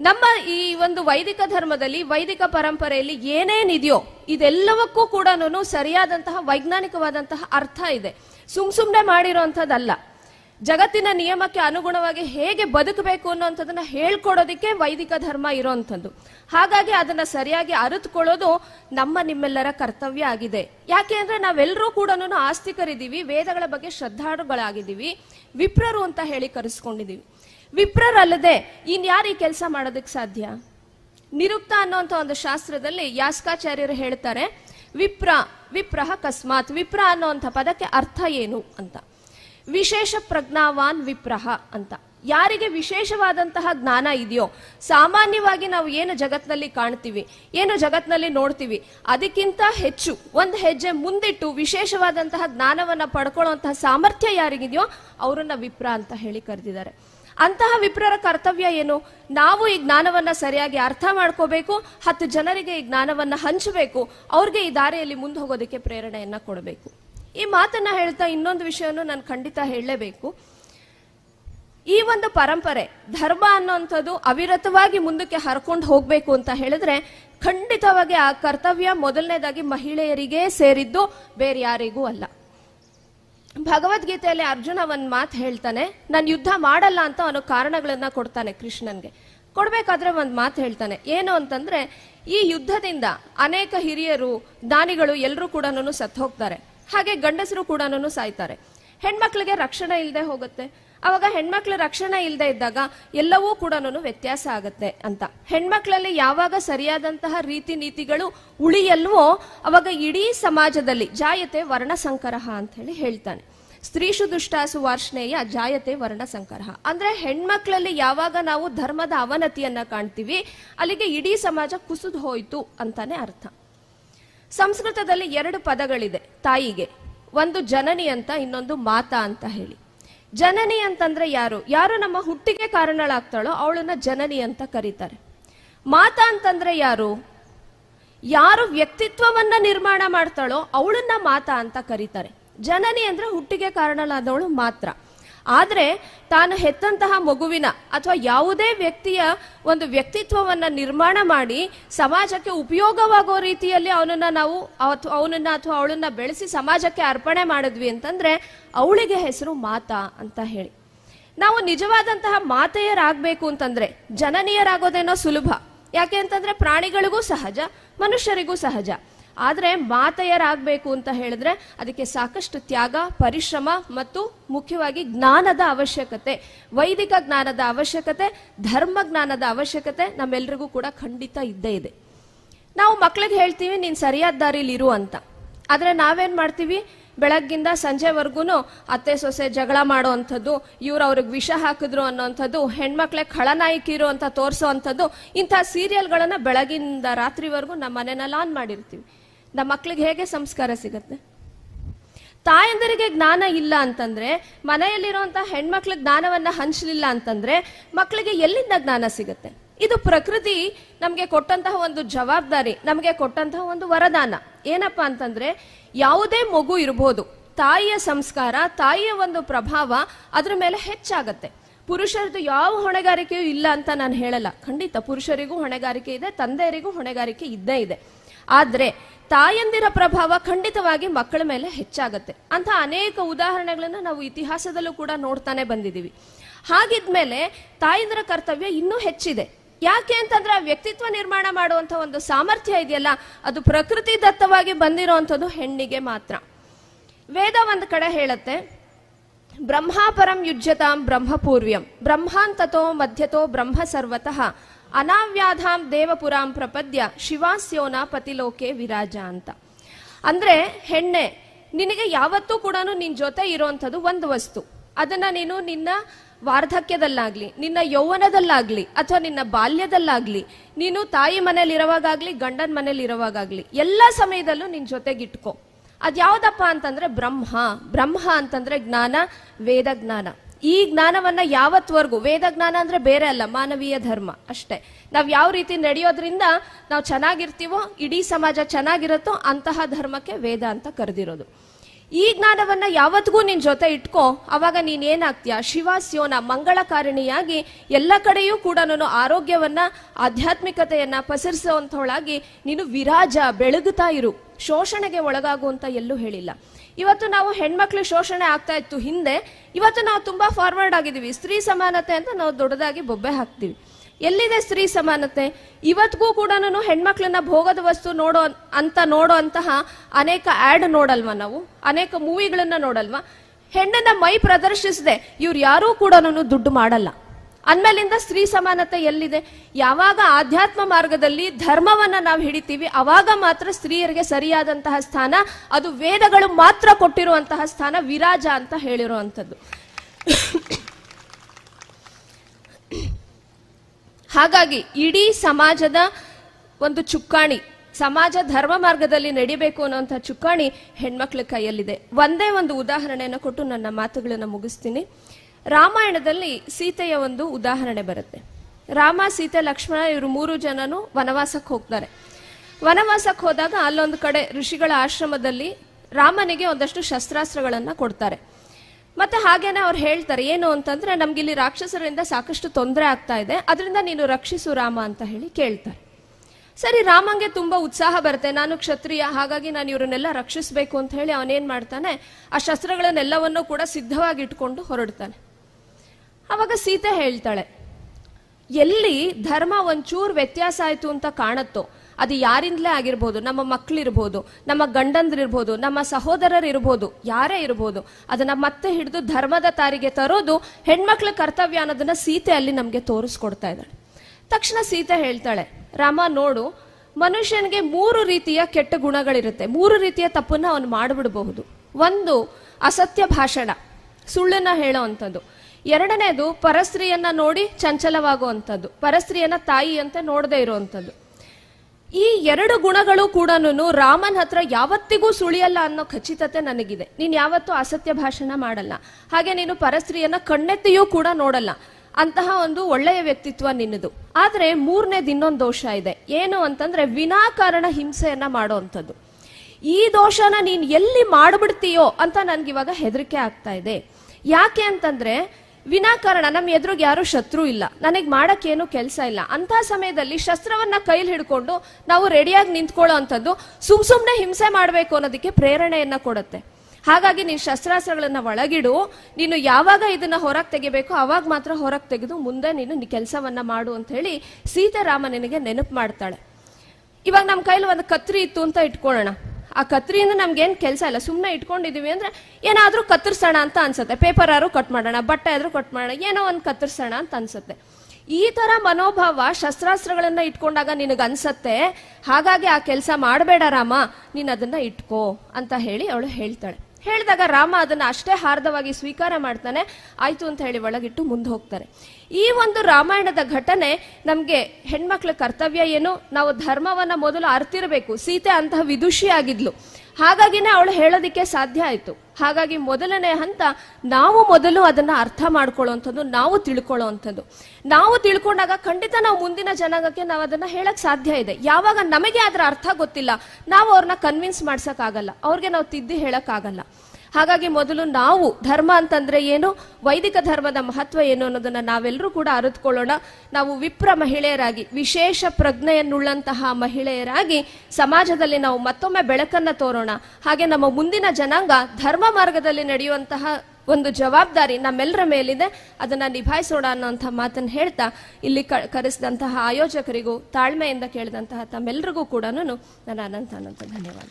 ನಮ್ಮ ಈ ಒಂದು ವೈದಿಕ ಧರ್ಮದಲ್ಲಿ, ವೈದಿಕ ಪರಂಪರೆಯಲ್ಲಿ ಏನೇನಿದೆಯೋ ಇದೆಲ್ಲವಕ್ಕೂ ಕೂಡ ಸರಿಯಾದಂತಹ ವೈಜ್ಞಾನಿಕವಾದಂತಹ ಅರ್ಥ ಇದೆ. ಸುಮ್ ಸುಮ್ನೆ ಮಾಡಿರೋಂಥದ್ದಲ್ಲ. ಜಗತ್ತಿನ ನಿಯಮಕ್ಕೆ ಅನುಗುಣವಾಗಿ ಹೇಗೆ ಬದುಕಬೇಕು ಅನ್ನೋಂಥದ್ದನ್ನ ಹೇಳ್ಕೊಡೋದಿಕ್ಕೆ ವೈದಿಕ ಧರ್ಮ ಇರೋಂಥದ್ದು. ಹಾಗಾಗಿ ಅದನ್ನ ಸರಿಯಾಗಿ ಅರಿತುಕೊಳ್ಳೋದು ನಮ್ಮ ನಿಮ್ಮೆಲ್ಲರ ಕರ್ತವ್ಯ ಆಗಿದೆ. ಯಾಕೆ ಅಂದ್ರೆ ನಾವೆಲ್ಲರೂ ಕೂಡ ಆಸ್ತಿಕರಿದ್ದೀವಿ, ವೇದಗಳ ಬಗ್ಗೆ ಶ್ರದ್ಧಾಳುಗಳಾಗಿದ್ದೀವಿ, ವಿಪ್ರರು ಅಂತ ಹೇಳಿ ಕರೆಸ್ಕೊಂಡಿದ್ದೀವಿ. ವಿಪ್ರರಲ್ಲದೆ ಇನ್ಯಾರು ಈ ಕೆಲಸ ಮಾಡೋದಕ್ಕೆ ಸಾಧ್ಯ? ನಿರುಕ್ತ ಅನ್ನುವಂಥ ಒಂದು ಶಾಸ್ತ್ರದಲ್ಲಿ ಯಾಸ್ಕಾಚಾರ್ಯರು ಹೇಳ್ತಾರೆ, ವಿಪ್ರ, ವಿಪ್ರಹ ಕಸ್ಮಾತ್, ವಿಪ್ರ ಅನ್ನುವಂಥ ಪದಕ್ಕೆ ಅರ್ಥ ಏನು ಅಂತ. ವಿಶೇಷ ಪ್ರಜ್ಞಾವಾನ್ ವಿಪ್ರಹ ಅಂತ. ಯಾರಿಗೆ ವಿಶೇಷವಾದಂತಹ ಜ್ಞಾನ ಇದೆಯೋ, ಸಾಮಾನ್ಯವಾಗಿ ನಾವು ಏನು ಜಗತ್ನಲ್ಲಿ ಕಾಣ್ತೀವಿ, ಏನು ಜಗತ್ನಲ್ಲಿ ನೋಡ್ತೀವಿ, ಅದಕ್ಕಿಂತ ಹೆಚ್ಚು, ಒಂದು ಹೆಜ್ಜೆ ಮುಂದಿಟ್ಟು ವಿಶೇಷವಾದಂತಹ ಜ್ಞಾನವನ್ನು ಪಡ್ಕೊಳ್ಳುವಂತಹ ಸಾಮರ್ಥ್ಯ ಯಾರಿಗಿದೆಯೋ, ಅವರನ್ನ ವಿಪ್ರ ಅಂತ ಹೇಳಿ ಕರೆದಿದ್ದಾರೆ. ಅಂತಹ ವಿಪ್ರರ ಕರ್ತವ್ಯ ಏನು? ನಾವು ಈ ಜ್ಞಾನವನ್ನ ಸರಿಯಾಗಿ ಅರ್ಥ ಮಾಡ್ಕೋಬೇಕು, ಹತ್ತು ಜನರಿಗೆ ಈ ಜ್ಞಾನವನ್ನ ಹಂಚಬೇಕು, ಅವ್ರಿಗೆ ಈ ದಾರಿಯಲ್ಲಿ ಮುಂದೆ ಹೋಗೋದಕ್ಕೆ ಪ್ರೇರಣೆಯನ್ನ ಕೊಡಬೇಕು. ಈ ಮಾತನ್ನ ಹೇಳ್ತಾ ಇನ್ನೊಂದು ವಿಷಯವನ್ನು ನಾನು ಖಂಡಿತ ಹೇಳಲೇಬೇಕು. ಈ ಒಂದು ಪರಂಪರೆ, ಧರ್ಮ ಅನ್ನೋಂಥದ್ದು ಅವಿರತವಾಗಿ ಮುಂದಕ್ಕೆ ಹರ್ಕೊಂಡು ಹೋಗ್ಬೇಕು ಅಂತ ಹೇಳಿದ್ರೆ, ಖಂಡಿತವಾಗಿ ಆ ಕರ್ತವ್ಯ ಮೊದಲನೇದಾಗಿ ಮಹಿಳೆಯರಿಗೇ ಸೇರಿದ್ದು ಬೇರೆ ಯಾರಿಗೂ ಅಲ್ಲ. ಭಗವದ್ಗೀತೆಯಲ್ಲಿ ಅರ್ಜುನ ಒಂದ್ ಮಾತು ಹೇಳ್ತಾನೆ, ನಾನು ಯುದ್ಧ ಮಾಡಲ್ಲ ಅಂತ ಅವನು ಕಾರಣಗಳನ್ನ ಕೊಡ್ತಾನೆ ಕೃಷ್ಣನ್ಗೆ. ಕೊಡ್ಬೇಕಾದ್ರೆ ಒಂದ್ ಮಾತು ಹೇಳ್ತಾನೆ, ಏನು ಅಂತಂದ್ರೆ, ಈ ಯುದ್ಧದಿಂದ ಅನೇಕ ಹಿರಿಯರು, ದಾನಿಗಳು ಎಲ್ಲರೂ ಕೂಡ ಸತ್ತು ಹೋಗ್ತಾರೆ ಹಾಗೆ ಗಂಡಸರು ಕೂಡ ಸಾಯ್ತಾರೆ. ಹೆಣ್ಮಕ್ಳಿಗೆ ರಕ್ಷಣೆ ಇಲ್ಲದೆ ಹೋಗುತ್ತೆ. ಅವಾಗ ಹೆಣ್ಮಕ್ಳ ರಕ್ಷಣೆ ಇಲ್ಲದೆ ಇದ್ದಾಗ ಎಲ್ಲವೂ ಕೂಡ ವ್ಯತ್ಯಾಸ ಆಗತ್ತೆ ಅಂತ. ಹೆಣ್ಮಕ್ಳಲ್ಲಿ ಯಾವಾಗ ಸರಿಯಾದಂತಹ ರೀತಿ ನೀತಿಗಳು ಉಳಿಯಲ್ವೋ ಅವಾಗ ಇಡೀ ಸಮಾಜದಲ್ಲಿ ಜಾಯತೆ ವರ್ಣ ಸಂಕರಹ ಅಂತ ಹೇಳಿ ಹೇಳ್ತಾನೆ. ಸ್ತ್ರೀಷು ದುಷ್ಟಾಸು ವಾರ್ಷ್ಣೇಯ ಜಾಯತೆ ವರ್ಣ ಸಂಕರಹ ಅಂದ್ರೆ ಹೆಣ್ಮಕ್ಳಲ್ಲಿ ಯಾವಾಗ ನಾವು ಧರ್ಮದ ಅವನತಿಯನ್ನ ಕಾಣ್ತೀವಿ, ಅಲ್ಲಿಗೆ ಇಡೀ ಸಮಾಜ ಕುಸಿದು ಹೋಯ್ತು ಅಂತಾನೆ ಅರ್ಥ. ಸಂಸ್ಕೃತದಲ್ಲಿ ಎರಡು ಪದಗಳಿದೆ, ತಾಯಿಗೆ. ಒಂದು ಜನನಿ ಅಂತ, ಇನ್ನೊಂದು ಮಾತಾ ಅಂತ ಹೇಳಿ. ಜನನಿ ಅಂತಂದ್ರೆ ಯಾರು? ಯಾರು ನಮ್ಮ ಹುಟ್ಟಿಗೆ ಕಾರಣಳಾಗ್ತಾಳೋ ಅವಳನ್ನ ಜನನಿ ಅಂತ ಕರೀತಾರೆ. ಮಾತಾ ಅಂತಂದ್ರೆ ಯಾರು? ಯಾರು ವ್ಯಕ್ತಿತ್ವವನ್ನ ನಿರ್ಮಾಣ ಮಾಡ್ತಾಳೋ ಅವಳನ್ನ ಮಾತಾ ಅಂತ ಕರೀತಾರೆ. ಜನನಿ ಅಂದ್ರೆ ಹುಟ್ಟಿಗೆ ಕಾರಣಳಾದವಳು ಮಾತ್ರ. ಆದ್ರೆ ತಾನು ಹೆತ್ತಂತಹ ಮಗುವಿನ ಅಥವಾ ಯಾವುದೇ ವ್ಯಕ್ತಿಯ ಒಂದು ವ್ಯಕ್ತಿತ್ವವನ್ನು ನಿರ್ಮಾಣ ಮಾಡಿ ಸಮಾಜಕ್ಕೆ ಉಪಯೋಗವಾಗೋ ರೀತಿಯಲ್ಲಿ ಅವನನ್ನು ನಾವು ಅವನನ್ನ ಅಥವಾ ಅವಳನ್ನ ಬೆಳೆಸಿ ಸಮಾಜಕ್ಕೆ ಅರ್ಪಣೆ ಮಾಡಿದ್ವಿ ಅಂತಂದರೆ ಅವಳಿಗೆ ಹೆಸರು ಮಾತಾ ಅಂತ ಹೇಳಿ. ನಾವು ನಿಜವಾದಂತಹ ಮಾತೆಯರಾಗಬೇಕು ಅಂತಂದರೆ ಜನನೀಯರಾಗೋದೇನೋ ಸುಲಭ. ಯಾಕೆ ಅಂತಂದರೆ ಪ್ರಾಣಿಗಳಿಗೂ ಸಹಜ, ಮನುಷ್ಯರಿಗೂ ಸಹಜ. ಆದ್ರೆ ಮಾತೆಯರಾಗಬೇಕು ಅಂತ ಹೇಳಿದ್ರೆ ಅದಕ್ಕೆ ಸಾಕಷ್ಟು ತ್ಯಾಗ, ಪರಿಶ್ರಮ ಮತ್ತು ಮುಖ್ಯವಾಗಿ ಜ್ಞಾನದ ಅವಶ್ಯಕತೆ. ವೈದಿಕ ಜ್ಞಾನದ ಅವಶ್ಯಕತೆ, ಧರ್ಮ ಜ್ಞಾನದ ಅವಶ್ಯಕತೆ ನಮ್ಮೆಲ್ರಿಗೂ ಕೂಡ ಖಂಡಿತ ಇದ್ದೇ ಇದೆ. ನಾವು ಮಕ್ಳಿಗೆ ಹೇಳ್ತೀವಿ, ನೀನು ಸರಿಯಾದ ದಾರಿಲಿ ಇರು ಅಂತ. ಆದರೆ ನಾವೇನು ಮಾಡ್ತೀವಿ? ಬೆಳಗ್ಗಿಂದ ಸಂಜೆವರೆಗೂ ಅತ್ತೆ ಸೊಸೆ ಜಗಳ ಮಾಡೋ ಅಂಥದ್ದು, ಇವ್ರು ಅವ್ರಿಗೆ ವಿಷ ಹಾಕಿದ್ರು ಅನ್ನೋಂಥದ್ದು, ಹೆಣ್ಮಕ್ಳೆ ಖಳನಾಯಕಿರು ಅಂತ ತೋರಿಸೋ ಅಂಥದ್ದು, ಇಂಥ ಸೀರಿಯಲ್ಗಳನ್ನು ಬೆಳಗಿಂದ ರಾತ್ರಿವರೆಗೂ ನಮ್ಮ ಮನೆಯಲ್ಲಿ ಆನ್ ಮಾಡಿರ್ತೀವಿ. ನಮ್ಮ ಮಕ್ಳಿಗೆ ಹೇಗೆ ಸಂಸ್ಕಾರ ಸಿಗತ್ತೆ? ತಾಯಂದರಿಗೆ ಜ್ಞಾನ ಇಲ್ಲ ಅಂತಂದ್ರೆ ಮನೆಯಲ್ಲಿರುವಂತಹ ಹೆಣ್ಮಕ್ಳ ಜ್ಞಾನವನ್ನ ಹಂಚಲಿಲ್ಲ ಅಂತಂದ್ರೆ ಮಕ್ಕಳಿಗೆ ಎಲ್ಲಿಂದ ಜ್ಞಾನ ಸಿಗುತ್ತೆ? ಇದು ಪ್ರಕೃತಿ ನಮಗೆ ಕೊಟ್ಟಂತಹ ಒಂದು ಜವಾಬ್ದಾರಿ, ನಮಗೆ ಕೊಟ್ಟಂತಹ ಒಂದು ವರದಾನ. ಏನಪ್ಪಾ ಅಂತಂದ್ರೆ, ಯಾವುದೇ ಮಗು ಇರಬಹುದು ತಾಯಿಯ ಸಂಸ್ಕಾರ, ತಾಯಿಯ ಒಂದು ಪ್ರಭಾವ ಅದ್ರ ಮೇಲೆ ಹೆಚ್ಚಾಗತ್ತೆ. ಪುರುಷರದ್ದು ಯಾವ ಹೊಣೆಗಾರಿಕೆಯೂ ಇಲ್ಲ ಅಂತ ನಾನು ಹೇಳಲ್ಲ. ಖಂಡಿತ ಪುರುಷರಿಗೂ ಹೊಣೆಗಾರಿಕೆ ಇದೆ, ತಂದೆಯರಿಗೂ ಹೊಣೆಗಾರಿಕೆ ಇದ್ದೇ ಇದೆ. ಆದ್ರೆ ತಾಯಂದಿರ ಪ್ರಭಾವ ಖಂಡಿತವಾಗಿ ಮಕ್ಕಳ ಮೇಲೆ ಹೆಚ್ಚಾಗತ್ತೆ. ಅಂತ ಅನೇಕ ಉದಾಹರಣೆಗಳನ್ನ ನಾವು ಇತಿಹಾಸದಲ್ಲೂ ಕೂಡ ನೋಡ್ತಾನೆ ಬಂದಿದ್ದೀವಿ. ಹಾಗಿದ್ಮೇಲೆ ತಾಯಂದಿರ ಕರ್ತವ್ಯ ಇನ್ನೂ ಹೆಚ್ಚಿದೆ. ಯಾಕೆ ಅಂತಂದ್ರೆ ಆ ವ್ಯಕ್ತಿತ್ವ ನಿರ್ಮಾಣ ಮಾಡುವಂತ ಒಂದು ಸಾಮರ್ಥ್ಯ ಇದೆಯಲ್ಲ, ಅದು ಪ್ರಕೃತಿ ದತ್ತವಾಗಿ ಬಂದಿರುವಂಥದ್ದು ಹೆಣ್ಣಿಗೆ ಮಾತ್ರ. ವೇದ ಒಂದು ಕಡೆ ಹೇಳತ್ತೆ, ಬ್ರಹ್ಮಾಪರಂ ಯುಜ್ಯತಾಂ ಬ್ರಹ್ಮಪೂರ್ವ್ಯಂ. ಬ್ರಹ್ಮಾಂತತೋ ಮಧ್ಯತೋ ಬ್ರಹ್ಮ ಸರ್ವತಃ. ಅನಾವ್ಯಾಧಾಂ ದೇವಪುರಾಂ ಪ್ರಪದ್ಯ ಶಿವಾಸ್ಯೋನ ಪತಿಲೋಕೆ ವಿರಾಜ ಅಂತ ಅಂದ್ರೆ ಹೆಣ್ಣೆ, ನಿನಗೆ ಯಾವತ್ತೂ ಕೂಡ ನಿನ್ ಜೊತೆ ಇರುವಂಥದ್ದು ಒಂದು ವಸ್ತು. ಅದನ್ನ ನೀನು ನಿನ್ನ ವಾರ್ಧಕ್ಯದಲ್ಲಾಗ್ಲಿ, ನಿನ್ನ ಯೌವನದಲ್ಲಾಗ್ಲಿ ಅಥವಾ ನಿನ್ನ ಬಾಲ್ಯದಲ್ಲಾಗ್ಲಿ, ನೀನು ತಾಯಿ ಮನೇಲಿ ಇರುವಾಗಲಿ ಗಂಡನ ಮನೇಲಿ ಇರುವಾಗಲಿ ಎಲ್ಲ ಸಮಯದಲ್ಲೂ ನಿನ್ ಜೊತೆಗಿಟ್ಕೋ. ಅದ್ಯಾವ್ದಪ್ಪ ಅಂತಂದ್ರೆ ಬ್ರಹ್ಮ. ಬ್ರಹ್ಮ ಅಂತಂದ್ರೆ ಜ್ಞಾನ ವೇದ ಜ್ಞಾನ ಈ ಜ್ಞಾನವನ್ನ ಯಾವತ್ವರೆಗೂ ವೇದ ಜ್ಞಾನ ಅಂದ್ರೆ ಬೇರೆ ಅಲ್ಲ, ಮಾನವೀಯ ಧರ್ಮ ಅಷ್ಟೇ. ನಾವ್ ಯಾವ ರೀತಿ ನಡೆಯೋದ್ರಿಂದ ನಾವು ಚೆನ್ನಾಗಿರ್ತೀವೋ, ಇಡೀ ಸಮಾಜ ಚೆನ್ನಾಗಿರುತ್ತೋ ಅಂತಹ ಧರ್ಮಕ್ಕೆ ವೇದ ಅಂತ ಕರೆದಿರೋದು. ಈ ಜ್ಞಾನವನ್ನ ಯಾವತ್ತಿಗೂ ನಿನ್ ಜೊತೆ ಇಟ್ಕೋ, ಅವಾಗ ನೀನ್ ಏನಾಗ್ತೀಯ? ಶಿವಾಸ್ಯೋನ ಮಂಗಳಕಾರಿಣಿಯಾಗಿ ಎಲ್ಲ ಕಡೆಯೂ ಕೂಡ ನಾನು ಆರೋಗ್ಯವನ್ನ, ಆಧ್ಯಾತ್ಮಿಕತೆಯನ್ನ ಪಸರಿಸುವಂತವಳಾಗಿ ನೀನು ವಿರಾಜ, ಬೆಳಗುತ್ತಾ ಇರು. ಶೋಷಣೆಗೆ ಒಳಗಾಗುವಂತ ಎಲ್ಲೂ ಹೇಳಿಲ್ಲ. ಇವತ್ತು ನಾವು ಹೆಣ್ಮಕ್ಳು ಶೋಷಣೆ ಆಗ್ತಾ ಇತ್ತು ಹಿಂದೆ, ಇವತ್ತು ನಾವು ತುಂಬಾ ಫಾರ್ವರ್ಡ್ ಆಗಿದ್ದೀವಿ. ಸ್ತ್ರೀ ಸಮಾನತೆ ಅಂತ ನಾವು ದೊಡ್ಡದಾಗಿ ಬೊಬ್ಬೆ ಹಾಕ್ತೀವಿ. ಎಲ್ಲಿದೆ ಸ್ತ್ರೀ ಸಮಾನತೆ? ಇವತ್ತಿಗೂ ಕೂಡ ಹೆಣ್ಮಕ್ಳನ್ನ ಭೋಗದ ವಸ್ತು ನೋಡೋ ಅಂತ ನೋಡೋ ಅಂತಹ ಅನೇಕ ಆಡ್ ನೋಡಲ್ವಾ ನಾವು? ಅನೇಕ ಮೂವಿಗಳನ್ನ ನೋಡಲ್ವಾ? ಹೆಣ್ಣನ್ನ ಮೈ ಪ್ರದರ್ಶಿಸದೆ ಇವ್ರು ಯಾರೂ ಕೂಡ ದುಡ್ಡು ಮಾಡಲ್ಲ. ಅಂದ್ಮೇಲಿಂದ ಸ್ತ್ರೀ ಸಮಾನತೆ ಎಲ್ಲಿದೆ? ಯಾವಾಗ ಆಧ್ಯಾತ್ಮ ಮಾರ್ಗದಲ್ಲಿ ಧರ್ಮವನ್ನ ನಾವು ಹಿಡಿತೀವಿ, ಅವಾಗ ಮಾತ್ರ ಸ್ತ್ರೀಯರಿಗೆ ಸರಿಯಾದಂತಹ ಸ್ಥಾನ, ಅದು ವೇದಗಳು ಮಾತ್ರ ಕೊಟ್ಟಿರುವಂತಹ ಸ್ಥಾನ ವಿರಾಜ ಅಂತ ಹೇಳಿರುವಂಥದ್ದು. ಹಾಗಾಗಿ ಇಡೀ ಸಮಾಜದ ಒಂದು ಚುಕ್ಕಾಣಿ, ಸಮಾಜ ಧರ್ಮ ಮಾರ್ಗದಲ್ಲಿ ನಡಿಬೇಕು ಅನ್ನುವಂಥ ಚುಕ್ಕಾಣಿ ಹೆಣ್ಮಕ್ಳ ಕೈಯಲ್ಲಿದೆ. ಒಂದೇ ಒಂದು ಉದಾಹರಣೆಯನ್ನು ಕೊಟ್ಟು ನನ್ನ ಮಾತುಗಳನ್ನು ಮುಗಿಸ್ತೀನಿ. ರಾಮಾಯಣದಲ್ಲಿ ಸೀತೆಯ ಒಂದು ಉದಾಹರಣೆ ಬರುತ್ತೆ. ರಾಮ, ಸೀತೆ, ಲಕ್ಷ್ಮಣ ಇವರು ಮೂರು ಜನನು ವನವಾಸಕ್ಕೆ ಹೋಗ್ತಾರೆ. ವನವಾಸಕ್ಕೆ ಹೋದಾಗ ಅಲ್ಲೊಂದು ಕಡೆ ಋಷಿಗಳ ಆಶ್ರಮದಲ್ಲಿ ರಾಮನಿಗೆ ಒಂದಷ್ಟು ಶಸ್ತ್ರಾಸ್ತ್ರಗಳನ್ನು ಕೊಡ್ತಾರೆ. ಮತ್ತೆ ಹಾಗೇನೆ ಅವ್ರು ಹೇಳ್ತಾರೆ, ಏನು ಅಂತಂದ್ರೆ ನಮ್ಗೆ ಇಲ್ಲಿ ರಾಕ್ಷಸರಿಂದ ಸಾಕಷ್ಟು ತೊಂದರೆ ಆಗ್ತಾ ಇದೆ, ಅದರಿಂದ ನೀನು ರಕ್ಷಿಸು ರಾಮ ಅಂತ ಹೇಳಿ ಕೇಳ್ತಾರೆ. ಸರಿ, ರಾಮಂಗೆ ತುಂಬಾ ಉತ್ಸಾಹ ಬರುತ್ತೆ, ನಾನು ಕ್ಷತ್ರಿಯ, ಹಾಗಾಗಿ ನಾನು ಇವರನ್ನೆಲ್ಲ ರಕ್ಷಿಸಬೇಕು ಅಂತ ಹೇಳಿ ಅವನೇನ್ ಮಾಡ್ತಾನೆ, ಆ ಶಸ್ತ್ರಗಳನ್ನೆಲ್ಲವನ್ನೂ ಕೂಡ ಸಿದ್ಧವಾಗಿ ಇಟ್ಕೊಂಡು ಹೊರಡ್ತಾನೆ. ಅವಾಗ ಸೀತೆ ಹೇಳ್ತಾಳೆ, ಎಲ್ಲಿ ಧರ್ಮ ಒಂಚೂರು ವ್ಯತ್ಯಾಸ ಆಯ್ತು ಅಂತ ಕಾಣುತ್ತೋ, ಅದು ಯಾರಿಂದಲೇ ಆಗಿರ್ಬೋದು, ನಮ್ಮ ಮಕ್ಕಳಿರ್ಬೋದು ನಮ್ಮ ಗಂಡಂದ್ರಿರ್ಬೋದು, ನಮ್ಮ ಸಹೋದರರಿರ್ಬೋದು, ಯಾರೇ ಇರ್ಬೋದು, ಅದನ್ನ ಮತ್ತೆ ಹಿಡಿದು ಧರ್ಮದ ತಾರಿಗೆ ತರೋದು ಹೆಣ್ಮಕ್ಳ ಕರ್ತವ್ಯ ಅನ್ನೋದನ್ನ ಸೀತೆ ಅಲ್ಲಿ ನಮ್ಗೆ ತೋರಿಸ್ಕೊಡ್ತಾ ಇದ್ದಾಳೆ. ತಕ್ಷಣ ಸೀತೆ ಹೇಳ್ತಾಳೆ, ರಾಮ, ನೋಡು, ಮನುಷ್ಯನಿಗೆ ಮೂರು ರೀತಿಯ ಕೆಟ್ಟ ಗುಣಗಳಿರುತ್ತೆ. ಮೂರು ರೀತಿಯ ತಪ್ಪನ್ನ ಅವನು ಮಾಡಿಬಿಡಬಹುದು. ಒಂದು, ಅಸತ್ಯ ಭಾಷಣ, ಸುಳ್ಳನ್ನ ಹೇಳೋ ಅಂಥದ್ದು. ಎರಡನೇದು ಪರಸ್ತ್ರೀಯನ್ನ ನೋಡಿ ಚಂಚಲವಾಗುವಂಥದ್ದು ಪರಸ್ತ್ರೀಯನ್ನ ತಾಯಿ ಅಂತ ನೋಡದೇ ಇರುವಂಥದ್ದು. ಈ ಎರಡು ಗುಣಗಳು ಕೂಡ ರಾಮನ್ ಹತ್ರ ಯಾವತ್ತಿಗೂ ಸುಳಿಯಲ್ಲ ಅನ್ನೋ ಖಚಿತತೆ ನನಗಿದೆ. ನೀನ್ ಯಾವತ್ತೂ ಅಸತ್ಯ ಭಾಷಣ ಮಾಡಲ್ಲ. ಹಾಗೆ ನೀನು ಪರಸ್ತ್ರೀಯನ್ನ ಕಣ್ಣೆತ್ತಿಯೂ ಕೂಡ ನೋಡಲ್ಲ. ಅಂತಹ ಒಂದು ಒಳ್ಳೆಯ ವ್ಯಕ್ತಿತ್ವ ನಿನ್ನದು. ಆದರೆ ಮೂರನೇದು ಇನ್ನೊಂದು ದೋಷ ಇದೆ. ಏನು ಅಂತಂದ್ರೆ ವಿನಾಕಾರಣ ಹಿಂಸೆಯನ್ನ ಮಾಡುವಂಥದ್ದು ಈ ದೋಷನ ನೀನು ಎಲ್ಲಿ ಮಾಡ್ಬಿಡ್ತೀಯೋ ಅಂತ ನನ್ಗಿವಾಗ ಹೆದರಿಕೆ ಆಗ್ತಾ ಇದೆ. ಯಾಕೆ ಅಂತಂದ್ರೆ ವಿನಾಕಾರಣ ನಮ್ಮ ಎದುರಿಗೆ ಯಾರು ಶತ್ರು ಇಲ್ಲ. ನನಗೆ ಮಾಡೋಕ್ಕೇನು ಕೆಲಸ ಇಲ್ಲ. ಅಂತ ಸಮಯದಲ್ಲಿ ಶಸ್ತ್ರವನ್ನ ಕೈಲಿ ಹಿಡ್ಕೊಂಡು ನಾವು ರೆಡಿಯಾಗಿ ನಿಂತ್ಕೊಳ್ಳೋ ಅಂಥದ್ದು ಸುಮ್ ಸುಮ್ಮನೆ ಹಿಂಸೆ ಮಾಡಬೇಕು ಅನ್ನೋದಕ್ಕೆ ಪ್ರೇರಣೆಯನ್ನ ಕೊಡುತ್ತೆ. ಹಾಗಾಗಿ ನೀನು ಶಸ್ತ್ರಾಸ್ತ್ರಗಳನ್ನ ಒಳಗಿಡು, ನೀನು ಯಾವಾಗ ಇದನ್ನ ಹೊರಗೆ ತೆಗಿಬೇಕು ಅವಾಗ ಮಾತ್ರ ಹೊರಗೆ ತೆಗೆದು ಮುಂದೆ ನೀನು ಕೆಲಸವನ್ನ ಮಾಡು ಅಂತ ಹೇಳಿ ಸೀತಾರಾಮ ನಿನಗೆ ನೆನಪು ಮಾಡ್ತಾಳೆ. ಇವಾಗ ನಮ್ಮ ಕೈಲಿ ಒಂದು ಕತ್ರಿ ಇತ್ತು ಅಂತ ಇಟ್ಕೊಳ್ಳೋಣ. ಆ ಕತ್ರಿಯಿಂದ ನಮ್ಗೇನು ಕೆಲಸ ಇಲ್ಲ. ಸುಮ್ಮನೆ ಇಟ್ಕೊಂಡಿದೀವಿ ಅಂದ್ರೆ ಏನಾದರೂ ಕತ್ತರಿಸೋಣ ಅಂತ ಅನ್ಸುತ್ತೆ. ಪೇಪರ್ ಆದ್ರೂ ಕಟ್ ಮಾಡೋಣ, ಬಟ್ಟೆ ಆದರೂ ಕಟ್ ಮಾಡೋಣ, ಏನೋ ಒಂದು ಕತ್ತರಿಸೋಣ ಅಂತ ಅನ್ಸುತ್ತೆ. ಈ ತರ ಮನೋಭಾವ ಶಸ್ತ್ರಾಸ್ತ್ರಗಳನ್ನ ಇಟ್ಕೊಂಡಾಗ ನಿನಗೆ ಅನ್ಸತ್ತೆ, ಹಾಗಾಗಿ ಆ ಕೆಲಸ ಮಾಡಬೇಡ ರಾಮ, ನೀನು ಅದನ್ನ ಇಟ್ಕೋ ಅಂತ ಹೇಳಿ ಅವಳು ಹೇಳ್ತಾಳೆ. ಹೇಳಿದಾಗ ರಾಮ ಅದನ್ನ ಅಷ್ಟೇ ಹಾರ್ದವಾಗಿ ಸ್ವೀಕಾರ ಮಾಡ್ತಾನೆ, ಆಯ್ತು ಅಂತ ಹೇಳಿ ಒಳಗಿಟ್ಟು ಮುಂದೆ ಹೋಗ್ತಾರೆ. ಈ ಒಂದು ರಾಮಾಯಣದ ಘಟನೆ ನಮಗೆ ಹೆಣ್ಮಕ್ಳ ಕರ್ತವ್ಯ ಏನು? ನಾವು ಧರ್ಮವನ್ನ ಮೊದಲು ಅರ್ತಿರಬೇಕು. ಸೀತೆ ಅಂತಹ ವಿದುಷಿ ಆಗಿದ್ಲು. ಹಾಗಾಗಿನೇ ಅವಳು ಹೇಳೋದಿಕ್ಕೆ ಸಾಧ್ಯ ಆಯಿತು. ಹಾಗಾಗಿ ಮೊದಲನೇ ಹಂತ ನಾವು ಮೊದಲು ಅದನ್ನು ಅರ್ಥ ಮಾಡ್ಕೊಳ್ಳೋವಂಥದ್ದು ನಾವು ತಿಳ್ಕೊಳ್ಳೋವಂಥದ್ದು ನಾವು ತಿಳ್ಕೊಂಡಾಗ ಖಂಡಿತ ನಾವು ಮುಂದಿನ ಜನಾಂಗಕ್ಕೆ ನಾವು ಅದನ್ನು ಹೇಳೋಕೆ ಸಾಧ್ಯ ಇದೆ. ಯಾವಾಗ ನಮಗೆ ಅದರ ಅರ್ಥ ಗೊತ್ತಿಲ್ಲ. ನಾವು ಅವ್ರನ್ನ ಕನ್ವಿನ್ಸ್ ಮಾಡ್ಸೋಕ್ಕಾಗಲ್ಲ. ಅವ್ರಿಗೆ ನಾವು ತಿದ್ದಿ ಹೇಳೋಕ್ಕಾಗಲ್ಲ. ಹಾಗಾಗಿ ಮೊದಲು ನಾವು ಧರ್ಮ ಅಂತಂದ್ರೆ ಏನು? ವೈದಿಕ ಧರ್ಮದ ಮಹತ್ವ ಏನು ಅನ್ನೋದನ್ನ ನಾವೆಲ್ಲರೂ ಕೂಡ ಅರಿತುಕೊಳ್ಳೋಣ. ನಾವು ವಿಪ್ರ ಮಹಿಳೆಯರಾಗಿ, ವಿಶೇಷ ಪ್ರಜ್ಞೆಯನ್ನುಳ್ಳಂತಹ ಮಹಿಳೆಯರಾಗಿ ಸಮಾಜದಲ್ಲಿ ನಾವು ಮತ್ತೊಮ್ಮೆ ಬೆಳಕನ್ನ ತೋರೋಣ. ಹಾಗೆ ನಮ್ಮ ಮುಂದಿನ ಜನಾಂಗ ಧರ್ಮ ಮಾರ್ಗದಲ್ಲಿ ನಡೆಯುವಂತಹ ಒಂದು ಜವಾಬ್ದಾರಿ ನಮ್ಮೆಲ್ಲರ ಮೇಲಿದೆ. ಅದನ್ನ ನಿಭಾಯಿಸೋಣ ಅನ್ನೋಂಥ ಮಾತನ್ನು ಹೇಳ್ತಾ, ಇಲ್ಲಿ ಕರೆಸಿದಂತಹ ಆಯೋಜಕರಿಗೂ ತಾಳ್ಮೆಯಿಂದ ಕೇಳಿದಂತಹ ತಮ್ಮೆಲ್ಲರಿಗೂ ಕೂಡ ನನ್ನ ಅನಂತ ಅನಂತ ಧನ್ಯವಾದ.